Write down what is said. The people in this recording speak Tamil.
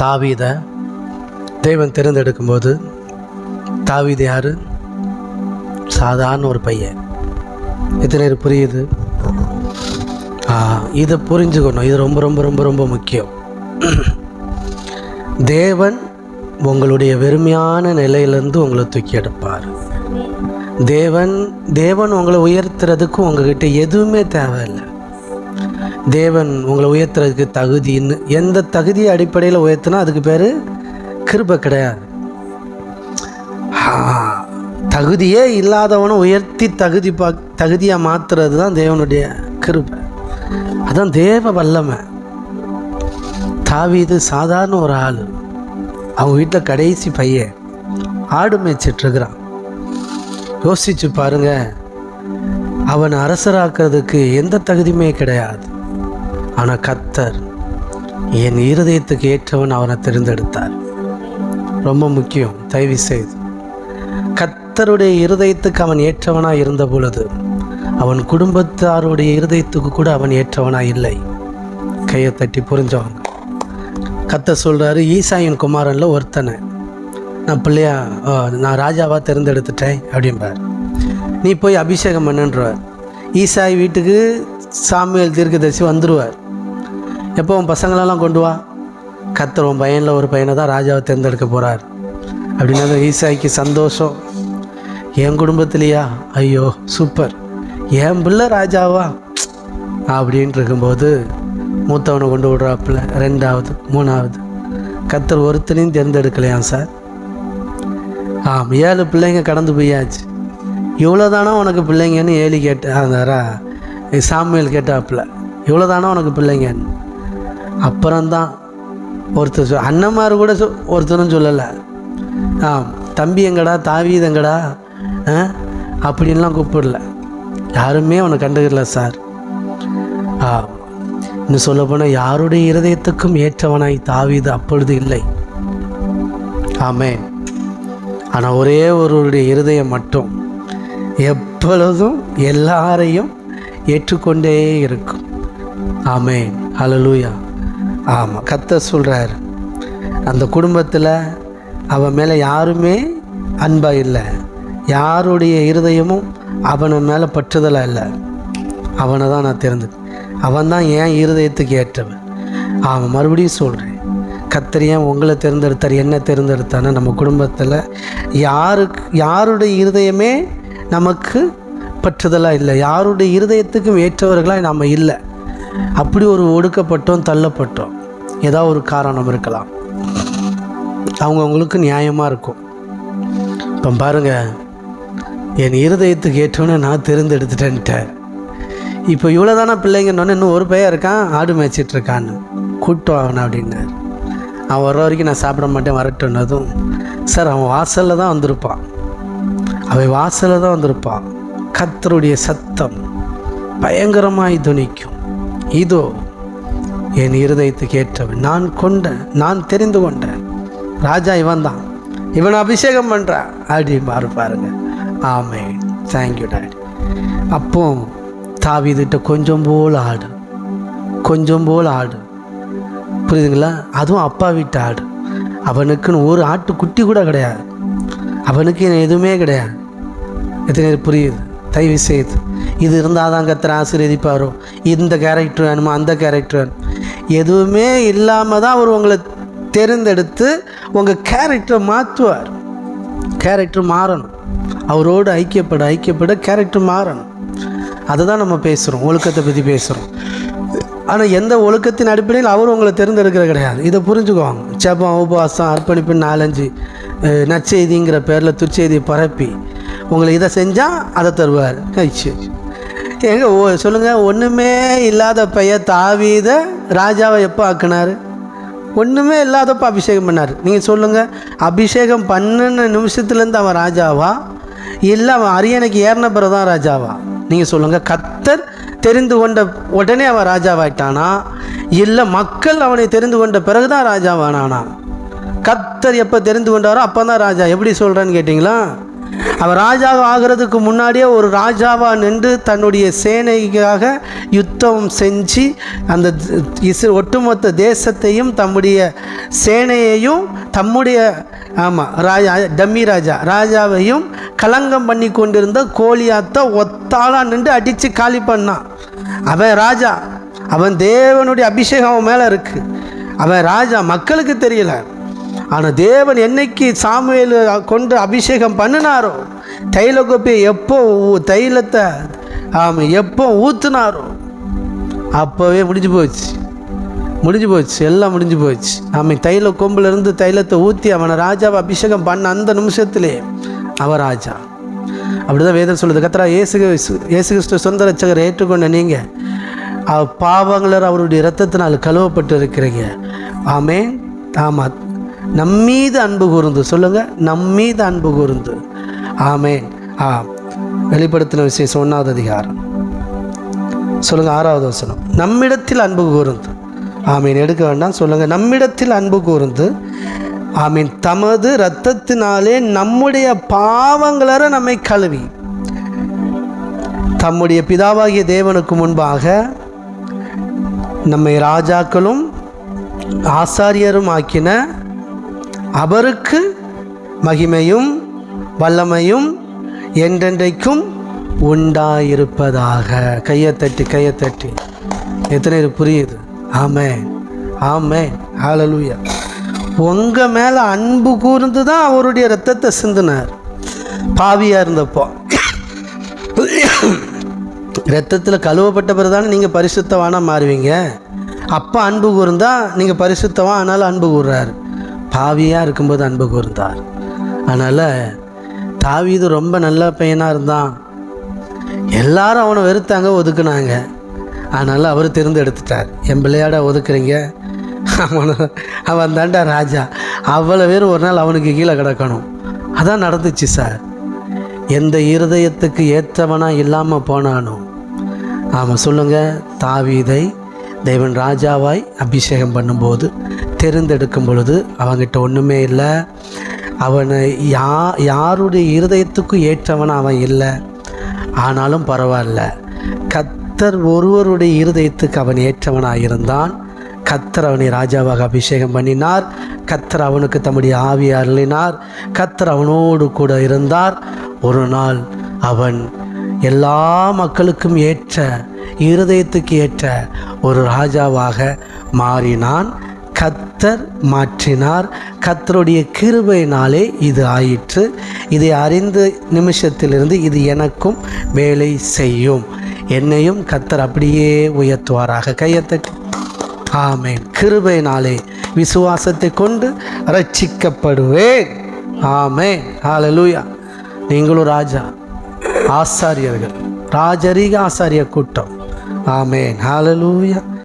தாவீத தேவன் தேர்ந்தெடுக்கும்போது தாவீது யார்? சாதாரண ஒரு பையன். எத்தனை பேர் புரியுது? இதை புரிஞ்சுக்கணும். இது ரொம்ப ரொம்ப ரொம்ப ரொம்ப முக்கியம். தேவன் உங்களுடைய வெறுமையான நிலையிலேருந்து உங்களை தூக்கி எடுப்பார். தேவன் தேவன் உங்களை உயர்த்துறதுக்கு உங்ககிட்ட எதுவுமே தேவையில்லை. தேவன் உங்களை உயர்த்துறதுக்கு தகுதின்னு எந்த தகுதியை அடிப்படையில் உயர்த்தினா அதுக்கு பேர் கிருபை கிடையாது. தகுதியே இல்லாதவனை உயர்த்தி தகுதி பா தகுதியாக மாற்றுறது தான் தேவனுடைய கிருபை. அதான் தேவ வல்லமை. தாவீது சாதாரண ஒரு ஆள். அவங்க வீட்டில் கடைசி பையன். ஆடு மேய்ச்சிட்ருக்கிறான். யோசிச்சு பாருங்க. அவன் அரசராக்கிறதுக்கு எந்த தகுதியுமே கிடையாது. ஆனால் கத்தர் என் இருதயத்துக்கு ஏற்றவன் அவனை தேர்ந்தெடுத்தார். ரொம்ப முக்கியம் தயவு செய்து. கத்தருடைய இருதயத்துக்கு அவன் ஏற்றவனாக இருந்த பொழுது அவன் குடும்பத்தாருடைய இருதயத்துக்கு கூட அவன் ஏற்றவனாக இல்லை. கையை தட்டி புரிஞ்சவன் கத்த சொல்கிறாரு ஈசாயின் குமாரனில் ஒருத்தனை. நான் பிள்ளையா நான் ராஜாவாக தேர்ந்தெடுத்துட்டேன் அப்படிம்பார். நீ போய் அபிஷேகம் பண்ணுன்றவர். ஈசாய் வீட்டுக்கு சாமியல் தீர்க்கதரிசி வந்துடுவார் எப்போ உன் பசங்களெல்லாம் கொண்டு வா? கத்தர் உன் பையனில் ஒரு பையனை தான் ராஜாவை தேர்ந்தெடுக்க போகிறார் அப்படின்னா ஈசாய்க்கு சந்தோஷம். என் குடும்பத்திலையா? ஐயோ சூப்பர். என் பிள்ளை ராஜாவா? அப்படின்ட்டு இருக்கும்போது மூத்தவனை கொண்டு விடுறாப்புல ரெண்டாவது மூணாவது. கத்தர் ஒருத்தனையும் தேர்ந்தெடுக்கலையாம் சார். ஆம் ஏழு பிள்ளைங்க கடந்து போயாச்சு. இவ்வளோதானா உனக்கு பிள்ளைங்கன்னு ஏலி கேட்டு அந்த சாமியல் கேட்டாப்புல இவ்வளோதானா உனக்கு பிள்ளைங்கன்னு? அப்புறம்தான் ஒருத்தர் சொல் அண்ணன்மார் கூட சொ ஒருத்தரும் சொல்லலை. ஆ தம்பி எங்கடா தாவீது எங்கடா? ஆ? அப்படின்லாம் கூப்பிடல. யாருமே அவனை கண்டுக்கல சார். ஆ இன்னும் சொல்லப்போனால் யாருடைய இருதயத்துக்கும் ஏற்றவனாய் தாவீது அப்பொழுது இல்லை. ஆமே ஆனால் ஒரே ஒருவருடைய இருதயம் மட்டும் எப்பொழுதும் எல்லாரையும் ஏற்றுக்கொண்டே இருக்கும். ஆமே அலலூயா ஆமாம் கத்த சொல்கிறார் அந்த குடும்பத்தில் அவன் மேலே யாருமே அன்பாக இல்லை. யாருடைய இருதயமும் அவனை மேலே பற்றுதலாக இல்லை. அவனை தான் நான் தெரிந்து அவன் தான் ஏன் இருதயத்துக்கு ஏற்றவன். அவன் மறுபடியும் சொல்கிறேன் கத்தர் ஏன் உங்களை தேர்ந்தெடுத்தார் என்ன தேர்ந்தெடுத்தான்னு நம்ம குடும்பத்தில் யாருக்கு யாருடைய இருதயமே நமக்கு பற்றுதலாக இல்லை. யாருடைய இருதயத்துக்கும் ஏற்றவர்களாக நம்ம இல்லை. அப்படி ஒரு ஒடுக்கப்பட்டோம் தள்ளப்பட்டோம். ஏதோ ஒரு காரணம் இருக்கலாம். அவங்கவுங்களுக்கு நியாயமாக இருக்கும். இப்போ பாருங்கள் என் இருதயத்துக்கு ஏற்றவனே நான் தெரிந்தெடுத்துட்டேன்ட்டேன் இப்போ இவ்வளோ தானே பிள்ளைங்கன்னு இன்னும் ஒரு பையன் இருக்கான் ஆடு மேய்ச்சிட்ருக்கான்னு கூட்டம் அவனை அப்படின்னாரு அவன் வர்ற வரைக்கும் நான் சாப்பிட மாட்டேன் வரட்டுன்னதும் சார் அவன் வாசலில் தான் வந்திருப்பான். அவன் வாசலில் தான் வந்திருப்பான். கத்தருடைய சத்தம் பயங்கரமாய் துணிக்கும். இதோ என் இருதயத்துக்கு ஏற்றவன் நான் கொண்ட நான் தெரிந்து கொண்டேன் ராஜா இவன் தான் இவனை அபிஷேகம் பண்ணுறான் அப்படி பாரு பாருங்க. ஆமே தேங்க்யூ டாடி அப்போ தாவிதிட்ட கொஞ்சம் போல் ஆடு. கொஞ்சம் போல் ஆடு. புரியுதுங்களா? அதுவும் அப்பா வீட்டு ஆடு. அவனுக்குன்னு ஒரு ஆட்டு குட்டி கூட கிடையாது. அவனுக்கு எதுவுமே கிடையாது. எத்தனை பேர் புரியுது? தயவு செய்து. இது இருந்தால் தான் கத்திர ஆசீர்வதிப்பாரோ இந்த கேரக்டர் வேணுமா? அந்த கேரக்டர் வேணும். எதுவுமே இல்லாமல் தான் அவர் உங்களை தேர்ந்தெடுத்து உங்கள் கேரக்டரை மாற்றுவார் கேரக்டர் மாறணும். அவரோடு ஐக்கியப்பட ஐக்கியப்பட கேரக்டர் மாறணும். அதை தான் நம்ம பேசுகிறோம் ஒழுக்கத்தை பற்றி பேசுகிறோம் ஆனால் எந்த ஒழுக்கத்தின் அடிப்படையில் அவர் உங்களை தேர்ந்தெடுக்கிற கிடையாது. இதை புரிஞ்சுக்குவாங்க. ஜெபம் உபவாசம் அர்ப்பணிப்பு நாலஞ்சு நற்செய்திங்கிற பேரில் துச்செய்தியை பரப்பி உங்களை இதை செஞ்சால் அதை தருவார். கழிச்சு எங்கே ஓ சொல்லுங்கள் ஒன்றுமே இல்லாத பையன் தாவீத ராஜாவை எப்போ ஆக்குனார்? ஒன்றுமே இல்லாதப்போ அபிஷேகம் பண்ணார். நீங்கள் சொல்லுங்கள் அபிஷேகம் பண்ணின நிமிஷத்துலேருந்து அவன் ராஜாவா? இல்லை அவன் அரியணைக்கு ஏறின பிறகு தான் ராஜாவா? நீங்கள் சொல்லுங்கள் கத்தர் தெரிந்து கொண்ட உடனே அவன் ராஜாவாயிட்டானா? இல்லை மக்கள் அவனை தெரிந்து கொண்ட பிறகு தான் ராஜாவானானா? கத்தர் எப்போ தெரிந்து கொண்டாரோ அப்போ தான் ராஜா. எப்படி சொல்கிறேன்னு கேட்டிங்களா? அவர் ராஜாவா ஆகிறதுக்கு முன்னாடியே ஒரு ராஜாவாக நின்று தன்னுடைய சேனைக்காக யுத்தம் செஞ்சு அந்த இசு ஒட்டுமொத்த தேசத்தையும் தம்முடைய சேனையையும் தம்முடைய ஆமாம் ராஜா டம்மி ராஜா ராஜாவையும் கலங்கம் பண்ணி கொண்டிருந்த கோலியாத்த ஒத்தாளாக நின்று அடித்து காலி பண்ணான் அவன் ராஜா அவன் தேவனுடைய அபிஷேகம் அவன் மேலே இருக்குது அவன் ராஜா மக்களுக்கு தெரியல. ஆனால் தேவன் என்னைக்கு சாமுவேல் கொண்டு அபிஷேகம் பண்ணினாரோ தைல கோப்பையை எப்போ ஊ- தைலத்தை ஆமாம் எப்போ ஊற்றுனாரோ அப்போவே முடிஞ்சு போச்சு. முடிஞ்சு போச்சு எல்லாம் முடிஞ்சு போச்சு. ஆமை தைல கொம்புலேருந்து தைலத்தை ஊற்றி அவனை ராஜாவை அபிஷேகம் பண்ண அந்த நிமிஷத்திலே அவன் ராஜா. அப்படிதான் வேதம் சொல்லுது. கத்தரா ஏசு ஏசு கிறிஸ்து சொந்த ரச்சகரை ஏற்றுக்கொண்ட நீங்கள் பாவங்களர் அவருடைய இரத்தத்தினால் கழுவப்பட்டு இருக்கிறீங்க ஆமே. ஆமாம் நம்மீது அன்பு கூர்ந்து. சொல்லுங்கள் நம்மீது அன்பு கூர்ந்து. ஆமேன். ஆ வெளிப்படுத்தின விசேஷம் ஒன்றாவது அதிகாரம். சொல்லுங்கள் ஆறாவது வசனம். நம்மிடத்தில் அன்பு கூர்ந்து. ஆமீன். எடுக்க வேண்டாம் சொல்லுங்கள் நம்மிடத்தில் அன்பு கூர்ந்து. ஆமீன். தமது இரத்தத்தினாலே நம்முடைய பாவங்களற நம்மை கழுவி. தம்முடைய பிதாவாகிய தேவனுக்கு முன்பாக நம்மை ராஜாக்களும் ஆசாரியரும் ஆக்கின அவருக்கு மகிமையும் வல்லமையும் என்றென்றைக்கும் உண்டாயிருப்பதாக. கையை தட்டி கையை தட்டி. எத்தனை புரியுது? ஆமே ஆமே ஹalleluya உங்கள் மேலே அன்பு கூர்ந்து தான் அவருடைய ரத்தத்தை சிந்தினார். பாவியாக இருந்தப்போ. ரத்தத்தில் கழுவப்பட்ட பிறகு தானே நீங்கள் பரிசுத்தவானாக மாறுவீங்க? அப்போ அன்பு கூர்ந்தால் நீங்கள் பரிசுத்தவான் ஆனாலும் அன்பு கூர்றாரு. பாவியாக இருக்கும்போது அன்பு கூர்ந்தார். அதனால் தாவீது ரொம்ப நல்ல பையனாக இருந்தான். எல்லாரும் அவனை வெறுத்தாங்க ஒதுக்குனாங்க. அதனால் அவர் தேர்ந்தெடுத்துட்டார் என் பிள்ளையாட ஒதுக்குறீங்க. அவனை அவன் தாண்டா ராஜா. அவ்வளோ பேர் ஒரு நாள் அவனுக்கு கீழே கிடக்கணும். அதான் நடந்துச்சு சார். எந்த இருதயத்துக்கு ஏற்றவனாக இல்லாமல் போனானோ. ஆமாம் சொல்லுங்கள் தாவீதை தேவன் ராஜாவாய் அபிஷேகம் பண்ணும்போது தெரிந்தெடுக்கும் பொழுது அவங்கிட்ட ஒன்றுமே இல்லை. அவனை யா யாருடைய இருதயத்துக்கும் ஏற்றவன் அவன் இல்லை. ஆனாலும் பரவாயில்ல. கத்தர் ஒருவருடைய இருதயத்துக்கு அவன் ஏற்றவனாக இருந்தான் கத்தர் அவனை ராஜாவாக அபிஷேகம் பண்ணினார். கத்தர் அவனுக்கு தம்முடைய ஆவியை அருளினார். கத்தர் அவனோடு கூட இருந்தார். ஒரு நாள் அவன் எல்லா மக்களுக்கும் ஏற்ற இருதயத்துக்கு ஏற்ற ஒரு ராஜாவாக மாறினான். கத்தர் மாற்றினார். கத்தருடைய கிருபையினாலே இது ஆயிற்று. இதை அறிந்த நிமிஷத்திலிருந்து இது எனக்கும் வேலை செய்யும். என்னையும் கத்தர் அப்படியே உயர்த்துவாராக. கையத்தட்டி ஆமேன். கிருபையினாலே விசுவாசத்தை கொண்டு ரட்சிக்கப்படுவேன் ஆமே ஆலலூயா நீங்களும் ராஜா ஆசாரியர்கள். ராஜரீக ஆசாரிய கூட்டம். ஆமேன். ஆலலூயா